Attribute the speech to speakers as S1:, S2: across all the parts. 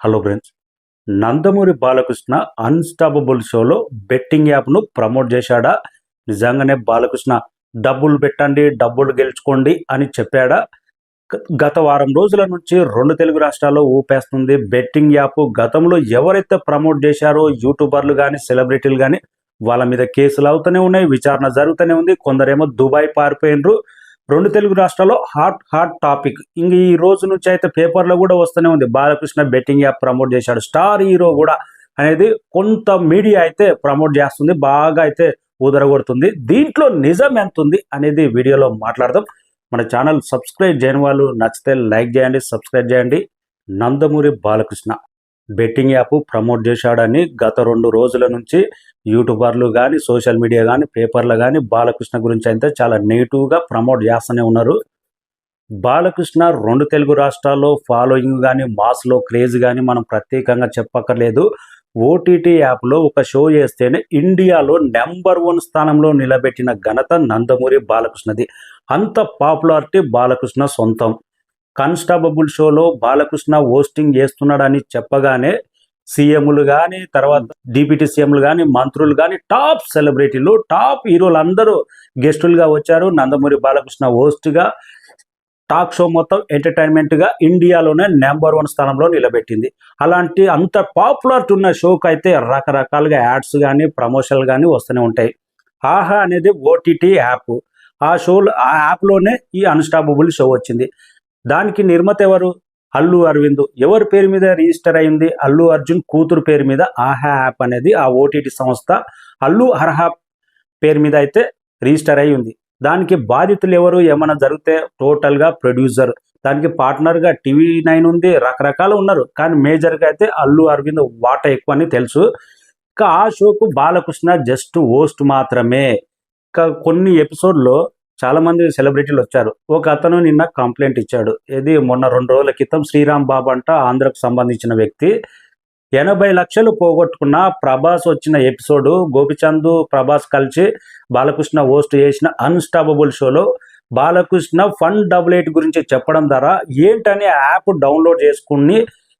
S1: Hello friends Nandamuri Balakrishna unstoppable షోలో betting యాప్ను promote చేశాడా? నిజంగానే బాలకృష్ణ డబ్బులు పెట్టండి డబ్బులు గెలుచుకోండి అని చెప్పాడా? గత వారం రోజుల నుంచి రెండు తెలుగు రాష్ట్రాల్లో ఊపేస్తుంది బెట్టింగ్ యాప్. గతంలో ఎవరైతే ప్రమోట్ చేశారో యూట్యూబర్లు కానీ సెలబ్రిటీలు కానీ వాళ్ళ మీద కేసులు అవుతూనే ఉన్నాయి విచారణ జరుగుతూనే ఉంది. కొందరేమో దుబాయ్ పారిపోయినరు. రెండు తెలుగు రాష్ట్రాల్లో హాట్ హాట్ టాపిక్. ఇంక ఈ రోజు నుంచి అయితే పేపర్లో కూడా వస్తూనే ఉంది. బాలకృష్ణ బెట్టింగ్ యాప్ ప్రమోట్ చేశాడు. స్టార్ హీరో కూడా అనేది కొంత మీడియా అయితే ప్రమోట్ చేస్తుంది. బాగా అయితే ఊదరగొడుతుంది. దీంట్లో నిజం ఎంత ఉంది అనేది వీడియోలో మాట్లాడదాం. మన ఛానల్ సబ్స్క్రైబ్ చేయని వాళ్ళు నచ్చితే లైక్ చేయండి సబ్స్క్రైబ్ చేయండి. Nandamuri Balakrishna. Betting app promote చేశాడని గత రెండు రోజుల నుంచి యూట్యూబర్లు కానీ సోషల్ మీడియా కానీ పేపర్లు కానీ బాలకృష్ణ గురించి అయితే చాలా నెగిటివ్గా ప్రమోట్ చేస్తూనే ఉన్నారు. బాలకృష్ణ రెండు తెలుగు రాష్ట్రాల్లో ఫాలోయింగ్ కానీ మాస్లో క్రేజ్ కానీ మనం ప్రత్యేకంగా చెప్పక్కర్లేదు. ఓటీటీ యాప్లో ఒక షో చేస్తేనే ఇండియాలో నెంబర్ వన్ స్థానంలో నిలబెట్టిన ఘనత నందమూరి బాలకృష్ణది. అంత పాపులారిటీ బాలకృష్ణ సొంతం. కానిస్టాబుల్ షోలో బాలకృష్ణ హోస్టింగ్ చేస్తున్నాడని చెప్పగానే సీఎంలు కానీ తర్వాత డిప్యూటీ సీఎంలు కానీ మంత్రులు కానీ టాప్ సెలబ్రిటీలు టాప్ హీరోలు అందరూ గెస్టులుగా వచ్చారు. నందమూరి బాలకృష్ణ హోస్ట్గా టాక్ షో మొత్తం ఎంటర్టైన్మెంట్గా ఇండియాలోనే నెంబర్ వన్ స్థానంలో నిలబెట్టింది. అలాంటి అంత పాపులారిటీ ఉన్న షోకి అయితే రకరకాలుగా యాడ్స్ కానీ ప్రమోషన్లు కానీ వస్తూనే ఉంటాయి. ఆహా అనేది ఓటీటీ యాప్. ఆ షోలో ఆ యాప్లోనే ఈ అన్స్టాపబుల్ షో వచ్చింది. దానికి నిర్మత ఎవరు? అల్లు అరవింద్. ఎవరి పేరు మీద రిజిస్టర్ అయింది? అల్లు అర్జున్ కూతురు పేరు మీద ఆహా యాప్ అనేది ఆ ఓటీటీ సంస్థ అల్లు అర్హా పేరు మీద అయితే రిజిస్టర్ అయి ఉంది. దానికి బాధితులు ఎవరు? ఏమైనా జరిగితే టోటల్గా ప్రొడ్యూసర్ దానికి పార్ట్నర్గా టీవీ నైన్ ఉంది రకరకాలు ఉన్నారు. కానీ మేజర్గా అయితే అల్లు అరవింద్ వాటా ఎక్కువ అని తెలుసు. ఇంకా ఆ షోకు బాలకృష్ణ జస్ట్ హోస్ట్ మాత్రమే. ఇంకా కొన్ని ఎపిసోడ్లో చాలా మంది సెలబ్రిటీలు వచ్చారు. ఒక అతను నిన్న కంప్లైంట్ ఇచ్చాడు. ఇది మొన్న రెండు రోజుల క్రితం శ్రీరామ్ బాబు అంట ఆంధ్రకు సంబంధించిన వ్యక్తి. ఎనభై లక్షలు పోగొట్టుకున్న ప్రభాస్ వచ్చిన ఎపిసోడ్ గోపిచంద్ ప్రభాస్ కలిసి బాలకృష్ణ హోస్ట్ చేసిన అన్స్టాపబుల్ షోలో బాలకృష్ణ ఫన్ డబుల్ ఎయిట్ గురించి చెప్పడం ద్వారా ఏంటని యాప్ డౌన్లోడ్ చేసుకుని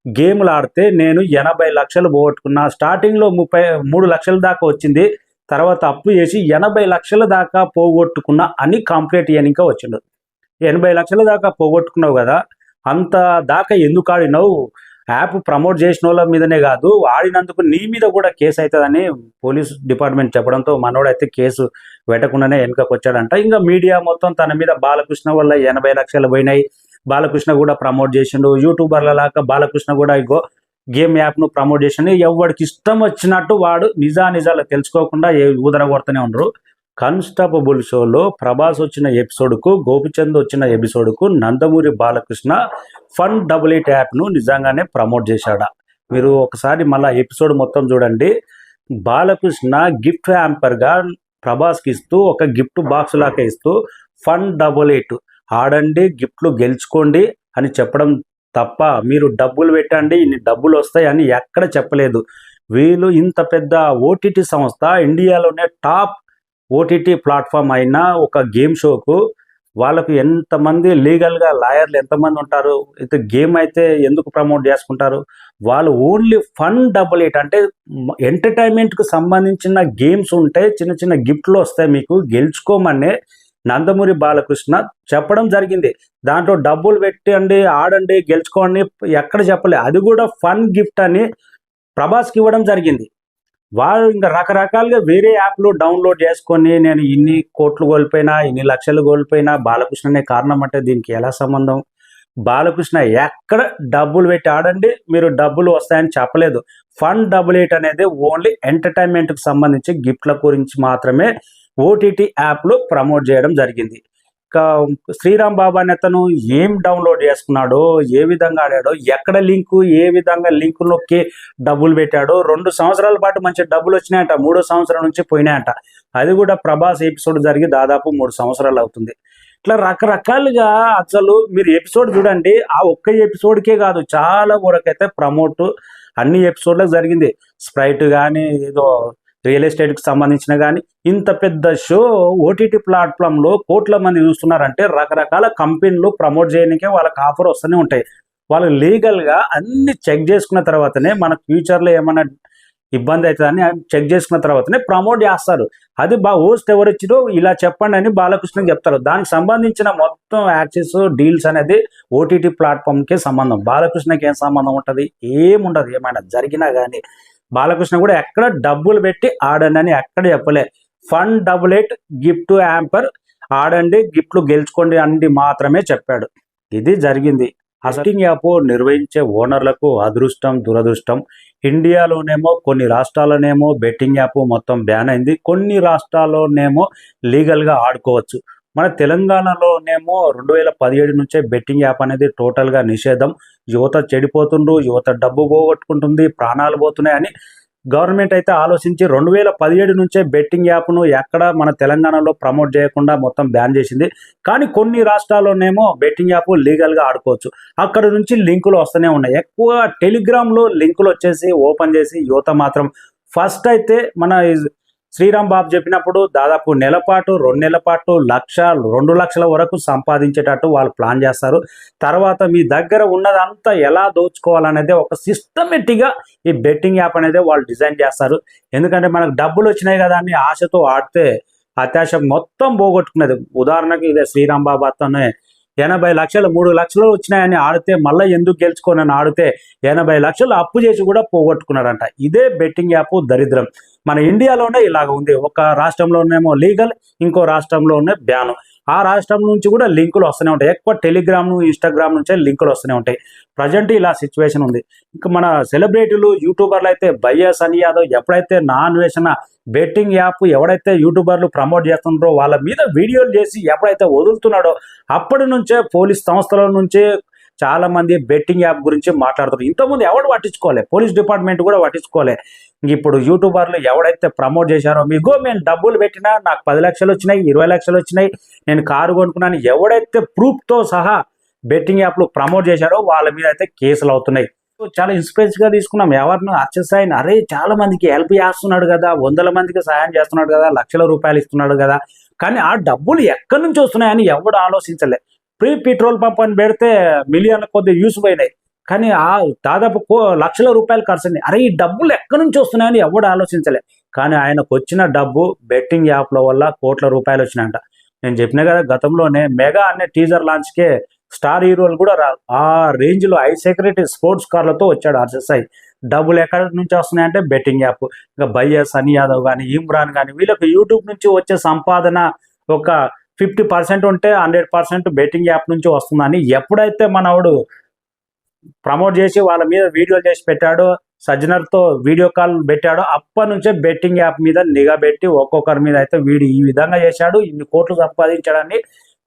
S1: గేమ్లు ఆడితే నేను ఎనభై లక్షలు పోగొట్టుకున్నా. స్టార్టింగ్లో ముప్పై మూడు లక్షల దాకా వచ్చింది. తర్వాత అప్పు చేసి ఎనభై లక్షల దాకా పోగొట్టుకున్న అని కంప్లైంట్ ఇయనిక వచ్చిండు. ఎనభై లక్షల దాకా పోగొట్టుకున్నావు కదా అంత దాకా ఎందుకు ఆడినావు? యాప్ ప్రమోట్ చేసిన వాళ్ళ మీదనే కాదు ఆడినందుకు నీ మీద కూడా కేసు అవుతుందని పోలీస్ డిపార్ట్మెంట్ చెప్పడంతో మనోడైతే కేసు పెట్టకుండానే వెనుకకు వచ్చాడంట. ఇంకా మీడియా మొత్తం తన మీద బాలకృష్ణ వల్ల ఎనభై లక్షలు పోయినాయి. బాలకృష్ణ కూడా ప్రమోట్ చేసిండు. యూట్యూబర్ల లాగా బాలకృష్ణ కూడా ఇగో గేమ్ యాప్ను ప్రమోట్ చేసి ఎవరికి ఇష్టం వచ్చినట్టు వాడు నిజానిజాలు తెలుసుకోకుండా ఏ- ఊదరగొడతనే ఉండరు. కాన్స్టాపబుల్ షోలో ప్రభాస్ వచ్చిన ఎపిసోడ్కు గోపిచంద్ వచ్చిన ఎపిసోడ్కు Nandamuri Balakrishna fun double eight యాప్ను నిజంగానే ప్రమోట్ చేశాడా. మీరు ఒకసారి మళ్ళీ ఎపిసోడ్ మొత్తం చూడండి. బాలకృష్ణ గిఫ్ట్ హ్యాంపర్గా ప్రభాస్కి ఇస్తూ ఒక గిఫ్ట్ బాక్స్ లాగా ఇస్తూ ఫన్ డబుల్ ఎయిట్ ఆడండి గిఫ్ట్లు గెలుచుకోండి అని చెప్పడం తప్ప మీరు డబ్బులు పెట్టండి ఇన్ని డబ్బులు వస్తాయి అని ఎక్కడ చెప్పలేదు. వీళ్ళు ఇంత పెద్ద ఓటీటీ సంస్థ ఇండియాలోనే టాప్ ఓటీటీ ప్లాట్ఫామ్ అయిన ఒక గేమ్ షోకు వాళ్ళకు ఎంతమంది లీగల్గా లాయర్లు ఎంతమంది ఉంటారు అయితే గేమ్ అయితే ఎందుకు ప్రమోట్ చేసుకుంటారు? వాళ్ళు ఓన్లీ ఫన్ డబుల్ ఎయిట్ అంటే ఎంటర్టైన్మెంట్కి సంబంధించిన గేమ్స్ ఉంటాయి చిన్న చిన్న గిఫ్ట్లు వస్తాయి మీకు గెలుచుకోమనే నందమూరి బాలకృష్ణ చెప్పడం జరిగింది. దాంట్లో డబ్బులు పెట్టండి ఆడండి గెలుచుకోండి ఎక్కడ చెప్పలే. అది కూడా ఫన్ గిఫ్ట్ అని ప్రభాస్కి ఇవ్వడం జరిగింది. వాళ్ళు ఇంకా రకరకాలుగా వేరే యాప్లు డౌన్లోడ్ చేసుకొని నేను ఇన్ని కోట్లు కోల్పోయినా ఇన్ని లక్షలు కోల్పోయినా బాలకృష్ణనే కారణం అంటే దీనికి ఎలా సంబంధం? బాలకృష్ణ ఎక్కడ డబ్బులు పెట్టి ఆడండి మీరు డబ్బులు వస్తాయని చెప్పలేదు. ఫండ్ డబుల్ ఎయిట్ అనేది ఓన్లీ ఎంటర్టైన్మెంట్కి సంబంధించి గిఫ్ట్ల గురించి మాత్రమే ఓటీటీ యాప్లో ప్రమోట్ చేయడం జరిగింది. శ్రీరామ్ బాబా అనే అతను ఏం డౌన్లోడ్ చేసుకున్నాడో ఏ విధంగా ఆడాడో ఎక్కడ లింకు ఏ విధంగా లింకు డబ్బులు పెట్టాడో రెండు సంవత్సరాల పాటు మంచి డబ్బులు వచ్చినాయంట మూడో సంవత్సరం నుంచి పోయినాయంట. అది కూడా ప్రభాస్ ఎపిసోడ్ జరిగి దాదాపు మూడు సంవత్సరాలు అవుతుంది. ఇట్లా రకరకాలుగా అసలు మీరు ఎపిసోడ్ చూడండి ఆ ఒక్క ఎపిసోడ్కే కాదు చాలా వరకైతే ప్రమోట్ అన్ని ఎపిసోడ్లకు జరిగింది. స్ప్రైట్ కానీ ఏదో రియల్ ఎస్టేట్కి సంబంధించిన కానీ ఇంత పెద్ద షో ఓటీటీ ప్లాట్ఫామ్లో కోట్ల మంది చూస్తున్నారంటే రకరకాల కంపెనీలు ప్రమోట్ చేయడానికే వాళ్ళకి ఆఫర్ వస్తూనే ఉంటాయి. వాళ్ళు లీగల్గా అన్ని చెక్ చేసుకున్న తర్వాతనే మన ఫ్యూచర్లో ఏమైనా ఇబ్బంది అవుతుందని చెక్ చేసుకున్న తర్వాతనే ప్రమోట్ చేస్తారు. అది బా హోస్ట్ ఎవరు ఇచ్చిరో ఇలా చెప్పండి అని బాలకృష్ణ చెప్తారు. దానికి సంబంధించిన మొత్తం యాక్సెస్ డీల్స్ అనేది ఓటీటీ ప్లాట్ఫామ్కే సంబంధం. బాలకృష్ణకి ఏం సంబంధం ఉంటుంది? ఏముండదు. ఏమైనా జరిగినా కానీ బాలకృష్ణ కూడా ఎక్కడ డబ్బులు పెట్టి ఆడండి అని ఎక్కడ చెప్పలే. Fun double eight gift hamper ఆడండి గిఫ్ట్లు గెలుచుకోండి అని మాత్రమే చెప్పాడు. ఇది జరిగింది. హస్టింగ్ యాప్ నిర్వహించే ఓనర్లకు అదృష్టం దురదృష్టం. ఇండియాలోనేమో కొన్ని రాష్ట్రాల్లోనేమో బెట్టింగ్ యాప్ మొత్తం బ్యాన్ అయింది. కొన్ని రాష్ట్రాల్లోనేమో లీగల్గా ఆడుకోవచ్చు. మన తెలంగాణలోనేమో రెండు వేల పదిహేడు నుంచే బెట్టింగ్ యాప్ అనేది టోటల్గా నిషేధం. యువత చెడిపోతుండ్రు యువత డబ్బు పోగొట్టుకుంటుంది ప్రాణాలు పోతున్నాయని గవర్నమెంట్ అయితే ఆలోచించి రెండు వేల పదిహేడు నుంచే బెట్టింగ్ యాప్ను ఎక్కడ మన తెలంగాణలో ప్రమోట్ చేయకుండా మొత్తం బ్యాన్ చేసింది. కానీ కొన్ని రాష్ట్రాల్లోనేమో బెట్టింగ్ యాప్ లీగల్గా ఆడుకోవచ్చు. అక్కడ నుంచి లింకులు వస్తూనే ఉన్నాయి. ఎక్కువ టెలిగ్రామ్లో లింకులు వచ్చేసి ఓపెన్ చేసి యువత మాత్రం ఫస్ట్ అయితే మన శ్రీరామ్ బాబు చెప్పినప్పుడు దాదాపు నెల పాటు రెండు నెలల పాటు లక్ష రెండు లక్షల వరకు సంపాదించేటట్టు వాళ్ళు ప్లాన్ చేస్తారు. తర్వాత మీ దగ్గర ఉన్నదంతా ఎలా దోచుకోవాలనేది ఒక సిస్టమేటిక్గా ఈ బెట్టింగ్ యాప్ అనేది వాళ్ళు డిజైన్ చేస్తారు. ఎందుకంటే మనకు డబ్బులు వచ్చినాయి కదా అని ఆశతో ఆడితే అత్యాశ మొత్తం పోగొట్టుకున్నది ఉదాహరణకు ఇదే శ్రీరామ్ బాబు అతనే. ఎనభై లక్షలు మూడు లక్షలు వచ్చినాయని ఆడితే మళ్ళీ ఎందుకు గెలుచుకోనని ఆడితే ఎనభై లక్షలు అప్పు చేసి కూడా పోగొట్టుకున్నారంట. ఇదే బెట్టింగ్ యాప్ దరిద్రం. మన ఇండియాలోనే ఇలాగ ఉంది. ఒక రాష్ట్రంలోనేమో లీగల్ ఇంకో రాష్ట్రంలోనే బ్యాన్. ఆ రాష్ట్రం నుంచి కూడా లింకులు వస్తూనే ఉంటాయి. ఎక్కువ టెలిగ్రామ్ ఇన్స్టాగ్రామ్ నుంచే లింకులు వస్తూనే ఉంటాయి. ప్రజెంట్ ఇలా సిచ్యువేషన్ ఉంది. ఇంకా మన సెలబ్రిటీలు యూట్యూబర్లు అయితే బయ్య సని యాదవ్ ఎప్పుడైతే నాన్ వేసిన బెట్టింగ్ యాప్ ఎవడైతే యూట్యూబర్లు ప్రమోట్ చేస్తుండ్రో వాళ్ళ మీద వీడియోలు చేసి ఎప్పుడైతే వదులుతున్నాడో అప్పటి నుంచే పోలీస్ సంస్థల నుంచే చాలా మంది బెట్టింగ్ యాప్ గురించి మాట్లాడుతారు ఇంతకుముందు ఎవడు పట్టించుకోలే? పోలీస్ డిపార్ట్మెంట్ కూడా పట్టించుకోలే. ఇప్పుడు యూట్యూబర్లు ఎవడైతే ప్రమోట్ చేశారో మీగో మేము డబ్బులు పెట్టినా నాకు పది లక్షలు వచ్చినాయి ఇరవై లక్షలు వచ్చినాయి నేను కారు కొనుక్కున్నాను ఎవడైతే ప్రూఫ్తో సహా బెట్టింగ్ యాప్లు ప్రమోట్ చేశారో వాళ్ళ మీద అయితే కేసులు అవుతున్నాయి. చాలా ఇన్స్పిరెన్స్గా తీసుకున్నాం. ఎవరిని అచ్చసాయిని అరే చాలా మందికి హెల్ప్ చేస్తున్నాడు కదా వందల మందికి సహాయం చేస్తున్నాడు కదా లక్షల రూపాయలు ఇస్తున్నాడు కదా. కానీ ఆ డబ్బులు ఎక్కడి నుంచి వస్తున్నాయని ఎవడు ఆలోచించలే. ప్రీ పెట్రోల్ పంప్ అని పెడితే మిలియన్ల కొద్ది యూస్ పోయినాయి. కానీ ఆ దాదాపు కో- లక్షల రూపాయలు ఖర్చున్నాయి అరే ఈ డబ్బులు ఎక్కడి నుంచి వస్తున్నాయని ఎవడు ఆలోచించలే. కానీ ఆయనకు వచ్చిన డబ్బు బెట్టింగ్ యాప్ల వల్ల కోట్ల రూపాయలు వచ్చినాయంట. నేను చెప్పిన కదా గతంలోనే మెగా అనే టీజర్ లాంచ్కే స్టార్ హీరోలు కూడా ఆ రేంజ్లో హై సెక్యూరిటీ స్పోర్ట్స్ కార్లతో వచ్చాడు ఆర్ఎస్ఐ డబ్బులు ఎక్కడి నుంచి వస్తున్నాయంటే బెట్టింగ్ యాప్. ఇంకా బయ్య సనీ యాదవ్ కానీ ఇమ్రాన్ కానీ వీళ్ళకి యూట్యూబ్ నుంచి వచ్చే సంపాదన ఒక ఫిఫ్టీ పర్సెంట్ ఉంటే హండ్రెడ్ పర్సెంట్ బెట్టింగ్ యాప్ నుంచి వస్తుందని ఎప్పుడైతే మనవాడు ప్రమోట్ చేసి వాళ్ళ మీద వీడియోలు చేసి పెట్టాడో సజ్జనర్తో వీడియో కాల్ పెట్టాడో అప్పటి నుంచే బెట్టింగ్ యాప్ మీద నిఘా పెట్టి ఒక్కొక్కరి మీద అయితే వీడు ఈ విధంగా చేశాడు ఇన్ని కోట్లు సంపాదించాడని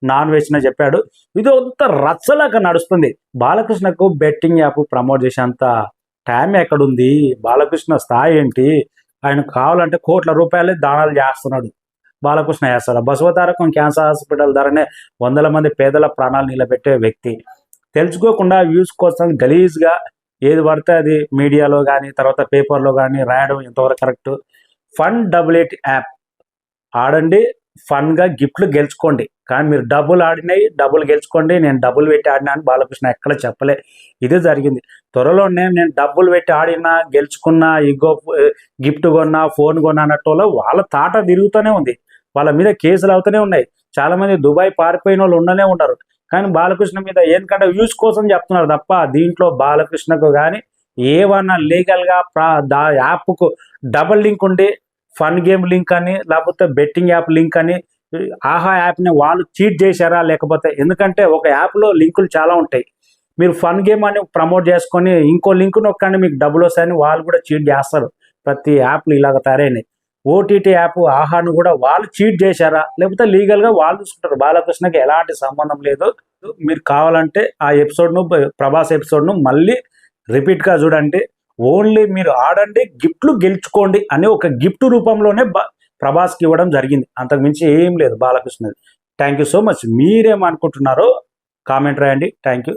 S1: నాన్ వేసిన చెప్పాడు. ఇది అంత రచ్చలాగా నడుస్తుంది. బాలకృష్ణకు బెట్టింగ్ యాప్ ప్రమోట్ చేసేంత టైం ఎక్కడుంది? బాలకృష్ణ స్థాయి ఏంటి? ఆయనకు కావాలంటే కోట్ల రూపాయలే దానాలు చేస్తున్నాడు. బాలకృష్ణ చేస్తాడు. బసవతారకం క్యాన్సర్ హాస్పిటల్ ధరనే వందల మంది పేదల ప్రాణాలు నిలబెట్టే వ్యక్తి. తెలుసుకోకుండా వ్యూస్ కోసం గలీజ్గా ఏది పడితే అది మీడియాలో కానీ తర్వాత పేపర్లో కానీ రాయడం ఎంతవరకు correct? Fun double eight app. ఆడండి ఫన్గా గిఫ్ట్లు గెలుచుకోండి. కానీ మీరు డబ్బులు ఆడినాయి డబ్బులు గెలుచుకోండి. నేను డబ్బులు పెట్టి ఆడినా అని బాలకృష్ణ ఎక్కడ చెప్పలే. ఇదే జరిగింది. త్వరలోనే నేను డబ్బులు పెట్టి ఆడినా గెలుచుకున్నా ఇగో గిఫ్ట్ కొన్నా ఫోన్ కొన్నా అన్నట్టు వాళ్ళ తాట తిరుగుతూనే ఉంది. వాళ్ళ మీద కేసులు అవుతూనే ఉన్నాయి. చాలా మంది దుబాయ్ పారిపోయిన వాళ్ళు ఉండనే ఉన్నారు కానీ బాలకృష్ణ మీద ఎందుకంటే వ్యూస్ కోసం చెప్తున్నారు తప్ప దీంట్లో బాలకృష్ణకు కానీ ఏమన్నా లీగల్గా దా యాప్కు డబుల్ లింక్ ఉండి ఫన్ గేమ్ లింక్ అని లేకపోతే బెట్టింగ్ యాప్ లింక్ అని ఆహా యాప్ని వాళ్ళు చీట్ చేశారా లేకపోతే ఎందుకంటే ఒక యాప్లో లింకులు చాలా ఉంటాయి. మీరు ఫన్ గేమ్ అని ప్రమోట్ చేసుకొని ఇంకో లింక్ నొక్కండి మీకు డబ్బులు వస్తాయని వాళ్ళు కూడా చీట్ చేస్తారు. ప్రతి యాప్లు ఇలాగ తయారైనాయి. ఓటీటీ యాప్ ఆహాను కూడా వాళ్ళు చీట్ చేశారా? లేకపోతే లీగల్గా వాళ్ళు చూసుకుంటారు. బాలకృష్ణకి ఎలాంటి సంబంధం లేదు. మీరు కావాలంటే ఆ ఎపిసోడ్ను ప్రభాస్ ఎపిసోడ్ను మళ్ళీ రిపీట్గా చూడండి. ఓన్లీ మీరు ఆడండి గిఫ్ట్లు గెలుచుకోండి అనే ఒక గిఫ్ట్ రూపంలోనే బా ప్రభాస్కి ఇవ్వడం జరిగింది. అంతకు మించి ఏం లేదు బాలకృష్ణది. Thank you so much. మీరేమనుకుంటున్నారో comment రాయండి. Thank you